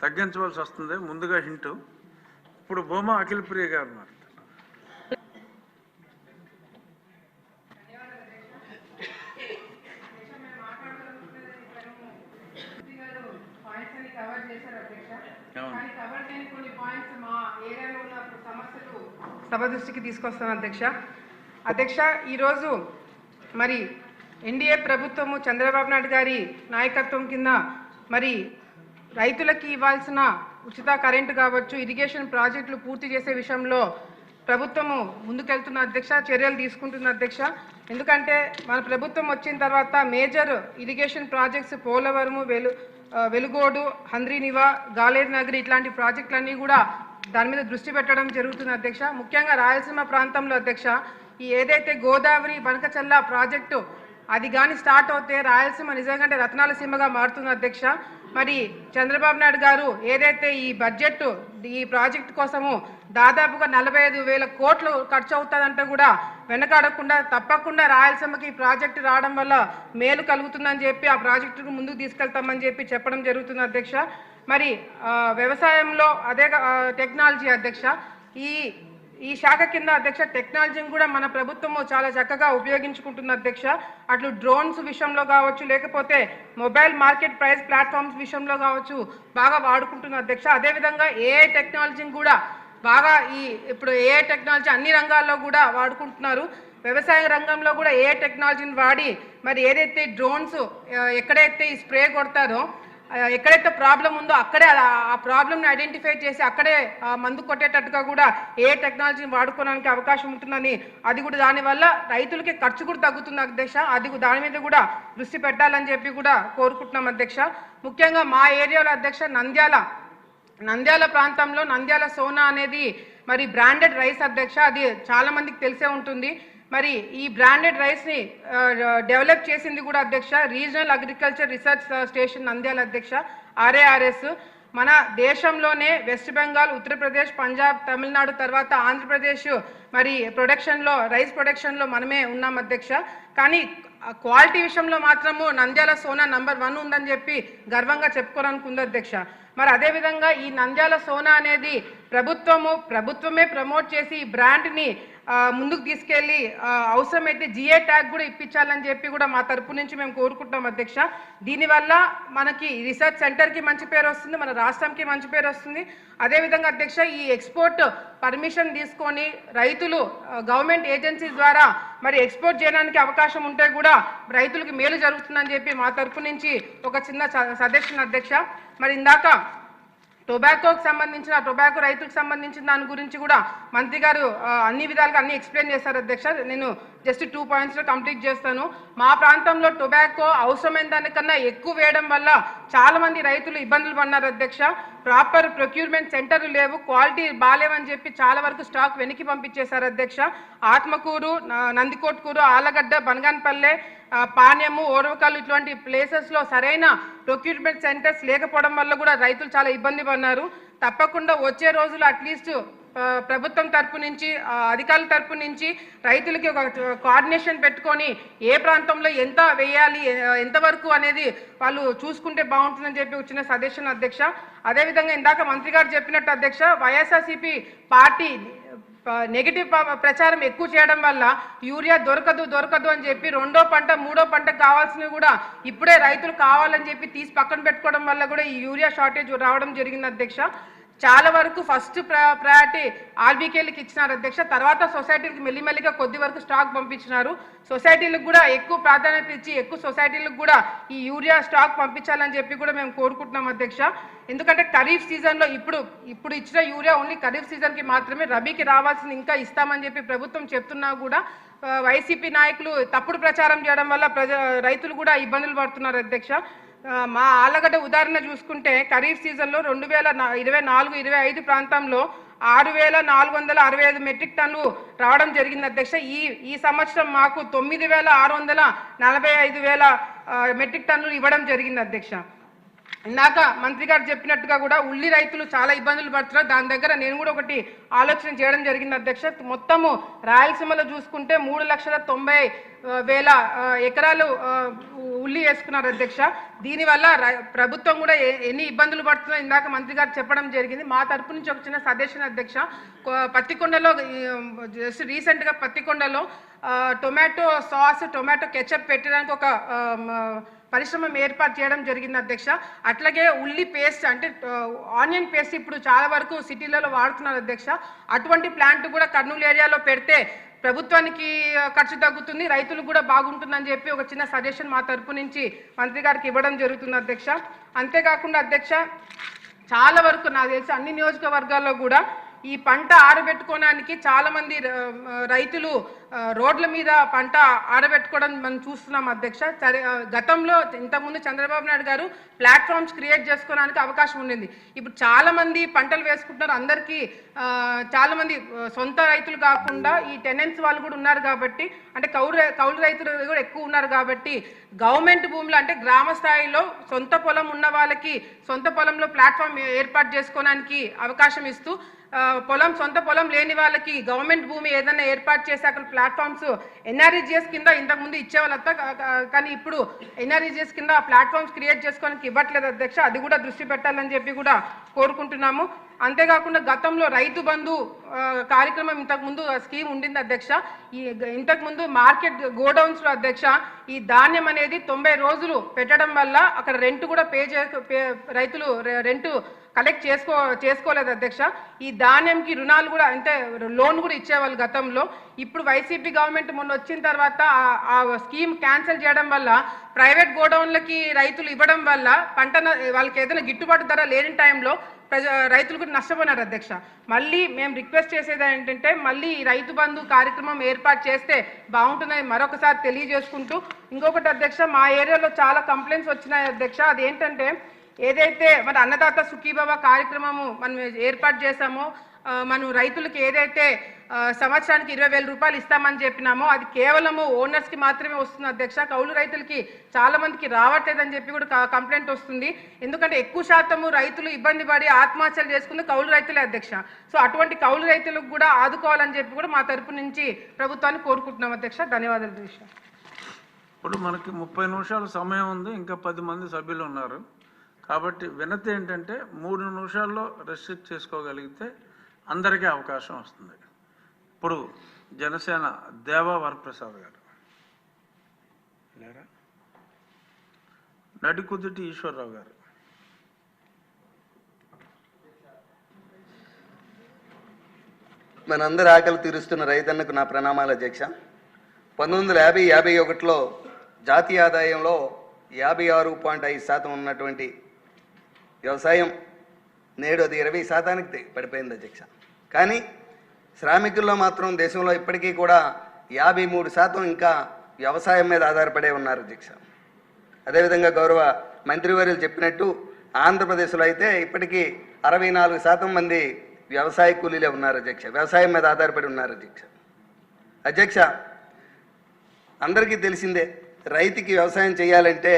తగ్గించవలసి వస్తుంది. ముందుగా హింటు. ఇప్పుడు భూమా అఖిల ప్రియ గారు మాట్లాడతారు పాయింట్స్ అన్ని కవర్ చేశారు అధ్యక్ష అవును. కానీ కవర్ చేయని కొన్ని పాయింట్స్ మా ఏరియాలో ఉన్న సమస్యలు సభ దృష్టికి తీసుకొస్తాను అధ్యక్ష. అధ్యక్ష ఈరోజు మరి ఎన్డీఏ ప్రభుత్వము చంద్రబాబు నాయుడు గారి నాయకత్వం కింద మరి రైతులకి ఇవ్వాల్సిన ఉచిత కరెంటు కావచ్చు ఇరిగేషన్ ప్రాజెక్టులు పూర్తి చేసే విషయంలో ప్రభుత్వము ముందుకెళ్తున్న అధ్యక్ష చర్యలు తీసుకుంటున్న అధ్యక్ష. ఎందుకంటే మన ప్రభుత్వం వచ్చిన తర్వాత మేజర్ ఇరిగేషన్ ప్రాజెక్ట్స్ పోలవరము వెలు వెలుగోడు హంద్రీనివా గాలేరు నగరి ఇట్లాంటి ప్రాజెక్టులన్నీ కూడా దాని మీద దృష్టి పెట్టడం జరుగుతుంది అధ్యక్ష. ముఖ్యంగా రాయలసీమ ప్రాంతంలో అధ్యక్ష ఈ ఏదైతే గోదావరి బనకచల్ల ప్రాజెక్టు అది కానీ స్టార్ట్ అవుతే రాయలసీమ నిజంగా రత్నాల సీమగా మారుతుంది అధ్యక్ష. మరి చంద్రబాబు నాయుడు గారు ఏదైతే ఈ బడ్జెట్ ఈ ప్రాజెక్ట్ కోసము దాదాపుగా నలభై ఐదు వేల కోట్లు ఖర్చు అవుతుందంటే కూడా వెనకాడకుండా తప్పకుండా రాయలసీమకి ఈ ప్రాజెక్టు రావడం వల్ల మేలు కలుగుతుందని చెప్పి ఆ ప్రాజెక్టును ముందుకు తీసుకెళ్తామని చెప్పి చెప్పడం జరుగుతుంది అధ్యక్ష. మరి వ్యవసాయంలో అదే టెక్నాలజీ అధ్యక్ష. ఈ ఈ శాఖ కింద అధ్యక్ష టెక్నాలజీని కూడా మన ప్రభుత్వము చాలా చక్కగా ఉపయోగించుకుంటుంది అధ్యక్ష. అట్లు డ్రోన్స్ విషయంలో కావచ్చు లేకపోతే మొబైల్ మార్కెట్ ప్రైస్ ప్లాట్ఫామ్స్ విషయంలో కావచ్చు బాగా వాడుకుంటుంది అధ్యక్ష. అదేవిధంగా ఏఐ టెక్నాలజీని కూడా బాగా ఈ ఇప్పుడు ఏఐ టెక్నాలజీ అన్ని రంగాల్లో కూడా వాడుకుంటున్నారు. వ్యవసాయ రంగంలో కూడా ఏ టెక్నాలజీని వాడి మరి ఏదైతే డ్రోన్స్ ఎక్కడైతే ఈ స్ప్రే కొడతారో ఎక్కడైతే ప్రాబ్లం ఉందో అక్కడే ఆ- ప్రాబ్లమ్ని ఐడెంటిఫై చేసి అక్కడే మందు కొట్టేటట్టుగా కూడా ఏ టెక్నాలజీని వాడుకోవడానికి అవకాశం ఉంటుందని అది కూడా దానివల్ల రైతులకి ఖర్చు కూడా తగ్గుతుంది అధ్యక్ష. అది కూడా దాని మీద కూడా దృష్టి పెట్టాలని చెప్పి కూడా కోరుకుంటున్నాం అధ్యక్ష. ముఖ్యంగా మా ఏరియాలో అధ్యక్ష నంద్యాల నంద్యాల ప్రాంతంలో నంద్యాల సోనా అనేది మరి బ్రాండెడ్ రైస్ అధ్యక్ష అది చాలామందికి తెలిసే ఉంటుంది. మరి ఈ బ్రాండెడ్ రైస్ని డెవలప్ చేసింది కూడా అధ్యక్ష regional agriculture research station Nandyal అధ్యక్ష ఆర్ఏఆర్ఎస్. మన దేశంలోనే వెస్ట్ బెంగాల్ ఉత్తరప్రదేశ్ పంజాబ్ తమిళనాడు తర్వాత ఆంధ్రప్రదేశ్ మరి ప్రొడక్షన్లో రైస్ ప్రొడక్షన్లో మనమే ఉన్నాం అధ్యక్ష. కానీ క్వాలిటీ విషయంలో మాత్రము నంద్యాల సోనా నంబర్ వన్ ఉందని చెప్పి గర్వంగా చెప్పుకోవడానికి అధ్యక్ష. మరి అదేవిధంగా ఈ నంద్యాల సోనా అనేది ప్రభుత్వము ప్రభుత్వమే ప్రమోట్ చేసి ఈ బ్రాండ్ని ముందుకు తీసుకెళ్ళి అవసరమైతే జిఏ ట్యాగ్ కూడా ఇప్పించాలని చెప్పి కూడా మా తరపు నుంచి మేము కోరుకుంటున్నాం అధ్యక్ష. దీనివల్ల మనకి రీసెర్చ్ సెంటర్కి మంచి పేరు వస్తుంది మన రాష్ట్రంకి మంచి పేరు వస్తుంది. అదేవిధంగా అధ్యక్ష ఈ ఎక్స్పోర్ట్ పర్మిషన్ తీసుకొని రైతులు గవర్నమెంట్ ఏజెన్సీ ద్వారా మరి ఎక్స్పోర్ట్ చేయడానికి అవకాశం ఉంటే కూడా రైతులకు మేలు జరుగుతుందని చెప్పి మా తరపు నుంచి ఒక చిన్న సజెషన్ అధ్యక్ష. మరి ఇందాక టొబాకోకి సంబంధించిన టొబాకో రైతులకు సంబంధించిన దాని గురించి కూడా మంత్రి గారు అన్ని విధాలుగా అన్ని ఎక్స్ప్లెయిన్ చేశారు అధ్యక్ష. నేను జస్ట్ టూ పాయింట్స్లో కంప్లీట్ చేస్తాను. మా ప్రాంతంలో టొబాకో అవసరమైన దానికన్నా ఎక్కువ వేయడం వల్ల చాలామంది రైతులు ఇబ్బందులు పడినారు అధ్యక్ష. ప్రాపర్ ప్రొక్యూర్మెంట్ సెంటర్లు లేవు క్వాలిటీ బాగాలేవని చెప్పి చాలా వరకు స్టాక్ వెనక్కి పంపించేశారు అధ్యక్ష. ఆత్మకూరు నందికోట్కూరు ఆలగడ్డ బనగాన్పల్లె పాణ్యము ఓరవకాలు ఇటువంటి ప్లేసెస్లో సరైన ప్రొక్యూర్మెంట్ సెంటర్స్ లేకపోవడం వల్ల కూడా రైతులు చాలా ఇబ్బంది పడినారు తప్పకుండా వచ్చే రోజులు అట్లీస్ట్ ప్రభుత్వం తరపు నుంచి అధికారుల తరపు నుంచి రైతులకి ఒక కోఆర్డినేషన్ పెట్టుకొని ఏ ప్రాంతంలో ఎంత వేయాలి ఎంతవరకు అనేది వాళ్ళు చూసుకుంటే బాగుంటుందని చెప్పి వచ్చిన సజెషన్ అధ్యక్ష. అదేవిధంగా ఇందాక మంత్రి గారు చెప్పినట్టు అధ్యక్ష వైఎస్ఆర్సీపీ పార్టీ నెగిటివ్ ప్రచారం ఎక్కువ చేయడం వల్ల యూరియా దొరకదు దొరకదు అని చెప్పి రెండో పంట మూడో పంట కావాల్సినవి కూడా ఇప్పుడే రైతులు కావాలని చెప్పి తీసి పక్కన పెట్టుకోవడం వల్ల కూడా ఈ యూరియా షార్టేజ్ రావడం జరిగింది అధ్యక్ష. చాలా వరకు ఫస్ట్ ప్రయారిటీ ఆర్బీకేలకు ఇచ్చినారు అధ్యక్ష. తర్వాత సొసైటీలకు మెల్లిమెల్లిగా కొద్ది వరకు స్టాక్ పంపించినారు. సొసైటీలకు కూడా ఎక్కువ ప్రాధాన్యత ఇచ్చి ఎక్కువ సొసైటీలకు కూడా ఈ యూరియా స్టాక్ పంపించాలని చెప్పి కూడా మేము కోరుకుంటున్నాం అధ్యక్ష. ఎందుకంటే ఖరీఫ్ సీజన్లో ఇప్పుడు ఇప్పుడు ఇచ్చిన యూరియా ఓన్లీ ఖరీఫ్ సీజన్కి మాత్రమే రబీకి రావాల్సింది ఇంకా ఇస్తామని చెప్పి ప్రభుత్వం చెప్తున్నా కూడా వైసీపీ నాయకులు తప్పుడు ప్రచారం చేయడం వల్ల ప్రజ రైతులు కూడా ఇబ్బందులు పడుతున్నారు అధ్యక్ష. మా ఆలగడ్డ ఉదాహరణ చూసుకుంటే ఖరీఫ్ సీజన్లో రెండు వేల ఇరవై నాలుగు ఇరవై ఐదు ప్రాంతంలో ఆరు వేల నాలుగు వందల అరవై ఐదు మెట్రిక్ టన్నులు రావడం జరిగింది అధ్యక్ష. ఈ ఈ సంవత్సరం మాకు తొమ్మిది వేల ఆరు వందల నలభై ఐదు వేల మెట్రిక్ టన్నులు ఇవ్వడం జరిగింది అధ్యక్ష. ఇందాక మంత్రి గారు చెప్పినట్టుగా కూడా ఉల్లి రైతులు చాలా ఇబ్బందులు పడుతున్నారు. దాని దగ్గర నేను కూడా ఒకటి ఆలోచన చేయడం జరిగింది అధ్యక్ష. మొత్తము రాయలసీమలో చూసుకుంటే మూడు లక్షల తొంభై వేల ఎకరాలు ఉల్లి వేసుకున్నారు అధ్యక్ష. దీనివల్ల ప్రభుత్వం కూడా ఎన్ని ఇబ్బందులు పడుతుందో ఇందాక మంత్రి గారు చెప్పడం జరిగింది. మా తరపు నుంచి ఒక చిన్న సజెషన్ అధ్యక్ష. పత్తికొండలో జస్ట్ రీసెంట్గా పత్తికొండలో టొమాటో సాస్ టొమాటో కెచప్ పెట్టడానికి ఒక పరిశ్రమ ఏర్పాటు చేయడం జరిగింది అధ్యక్ష. అట్లాగే ఉల్లి పేస్ట్ అంటే ఆనియన్ పేస్ట్ ఇప్పుడు చాలా వరకు సిటీలలో వాడుతున్నారు అధ్యక్ష. అటువంటి ప్లాంట్ కూడా కర్నూలు ఏరియాలో పెడితే ప్రభుత్వానికి ఖర్చు తగ్గుతుంది రైతులు కూడా బాగుంటుందని చెప్పి ఒక చిన్న సజెషన్ మా తరపు నుంచి మంత్రి గారికి ఇవ్వడం జరుగుతుంది అధ్యక్ష. అంతేకాకుండా అధ్యక్ష చాలా వరకు నాకు తెలిసి అన్ని నియోజకవర్గాల్లో కూడా ఈ పంట ఆరబెట్టుకోవడానికి చాలామంది రైతులు రోడ్ల మీద పంట ఆరబెట్టుకోవడం మనం చూస్తున్నాం అధ్యక్ష. సరే గతంలో ఇంతకుముందు చంద్రబాబు నాయుడు గారు ప్లాట్ఫామ్స్ క్రియేట్ చేసుకోవడానికి అవకాశం ఉండింది. ఇప్పుడు చాలామంది పంటలు వేసుకుంటున్నారు. అందరికీ చాలామంది సొంత రైతులు కాకుండా ఈ టెనెన్స్ వాళ్ళు కూడా ఉన్నారు కాబట్టి అంటే కౌలు కౌలు రైతులు కూడా ఎక్కువ ఉన్నారు కాబట్టి గవర్నమెంట్ భూములు అంటే గ్రామ స్థాయిలో సొంత పొలం ఉన్న వాళ్ళకి సొంత పొలంలో ప్లాట్ఫామ్ ఏర్పాటు చేసుకోవడానికి అవకాశం ఇస్తూ పొలం సొంత పొలం లేని వాళ్ళకి గవర్నమెంట్ భూమి ఏదైనా ఏర్పాటు చేసి అక్కడ ప్లాట్ఫామ్స్ ఎన్ఆర్ఈజిఎస్ కింద ఇంతకుముందు ఇచ్చేవాళ్ళు కానీ ఇప్పుడు ఎన్ఆర్ఈజిఎస్ కింద ప్లాట్ఫామ్స్ క్రియేట్ చేసుకోవడానికి ఇవ్వట్లేదు అధ్యక్ష. అది కూడా దృష్టి పెట్టాలని చెప్పి కూడా కోరుకుంటున్నాము. అంతేకాకుండా గతంలో రైతు బంధు కార్యక్రమం ఇంతకుముందు స్కీమ్ ఉండింది అధ్యక్ష. ఈ ఇంతకుముందు మార్కెట్ గోడౌన్స్లో అధ్యక్ష ఈ ధాన్యం అనేది తొంభై రోజులు పెట్టడం వల్ల అక్కడ రెంట్ కూడా పే చే పే- రైతులు రెంట్ కలెక్ట్ చేసుకో చేసుకోలేదు అధ్యక్ష. ఈ ధాన్యంకి రుణాలు కూడా అంటే లోన్ కూడా ఇచ్చేవాళ్ళు గతంలో. ఇప్పుడు వైసీపీ గవర్నమెంట్ మొన్న వచ్చిన తర్వాత ఆ- స్కీమ్ క్యాన్సిల్ చేయడం వల్ల ప్రైవేట్ గోడౌన్లకి రైతులు ఇవ్వడం వల్ల పంట వాళ్ళకి ఏదైనా గిట్టుబాటు ధర లేని టైంలో ప్రజ రైతులు కూడా నష్టపోయినారు అధ్యక్ష. మళ్ళీ మేము రిక్వెస్ట్ చేసేది ఏంటంటే మళ్ళీ ఈ రైతు బంధు కార్యక్రమం ఏర్పాటు చేస్తే బాగుంటుందని మరొకసారి తెలియజేసుకుంటూ ఇంకొకటి అధ్యక్ష మా ఏరియాలో చాలా కంప్లైంట్స్ వచ్చినాయి అధ్యక్ష. అదేంటంటే ఏదైతే మన అన్నదాత సుఖీభవ కార్యక్రమము మనం ఏర్పాటు చేశామో మనం రైతులకు ఏదైతే సంవత్సరానికి ఇరవై వేల రూపాయలు ఇస్తామని చెప్పినామో అది కేవలము ఓనర్స్కి మాత్రమే వస్తుంది అధ్యక్ష. కౌలు రైతులకి చాలామందికి రావట్లేదని చెప్పి కూడా కంప్లైంట్ వస్తుంది. ఎందుకంటే ఎక్కువ శాతము రైతులు ఇబ్బంది పడి ఆత్మహత్యలు చేసుకుంది కౌలు రైతులే అధ్యక్ష. సో అటువంటి కౌలు రైతులకు కూడా ఆదుకోవాలని చెప్పి కూడా మా తరపు నుంచి ప్రభుత్వాన్ని కోరుకుంటున్నాం అధ్యక్ష. ధన్యవాదాలు అధ్యక్ష. ఇప్పుడు మనకి ముప్పై నిమిషాలు సమయం ఉంది. ఇంకా పది మంది సభ్యులు ఉన్నారు. కాబట్టి వినతి ఏంటంటే మూడు నిమిషాల్లో రెస్ట్రిక్ట్ చేసుకోగలిగితే అందరికీ అవకాశం వస్తుంది. ఇప్పుడు జనసేన దేవా వరప్రసాద్ గారు. లేరా నడికుదుటి ఈశ్వరరావు గారు. మనందరి ఆకలి తీరుస్తున్న రైతన్నకు నా ప్రణామాల అధ్యక్ష. పంతొమ్మిది వందల యాభై యాభై ఒకటిలో జాతీయ ఆదాయంలో యాభై ఆరు పాయింట్ ఐదు శాతం ఉన్నటువంటి వ్యవసాయం నేడు అది ఇరవై శాతానికి పడిపోయింది అధ్యక్ష. కానీ శ్రామికుల్లో మాత్రం దేశంలో ఇప్పటికీ కూడా యాభై మూడు శాతం ఇంకా వ్యవసాయం మీద ఆధారపడే ఉన్నారు అధ్యక్ష. అదేవిధంగా గౌరవ మంత్రివర్యులు చెప్పినట్టు ఆంధ్రప్రదేశ్లో అయితే ఇప్పటికీ అరవై నాలుగు శాతం మంది వ్యవసాయ కూలీలే ఉన్నారు అధ్యక్ష. వ్యవసాయం మీద ఆధారపడి ఉన్నారు అధ్యక్ష. అధ్యక్ష అందరికీ తెలిసిందే రైతుకి వ్యవసాయం చేయాలంటే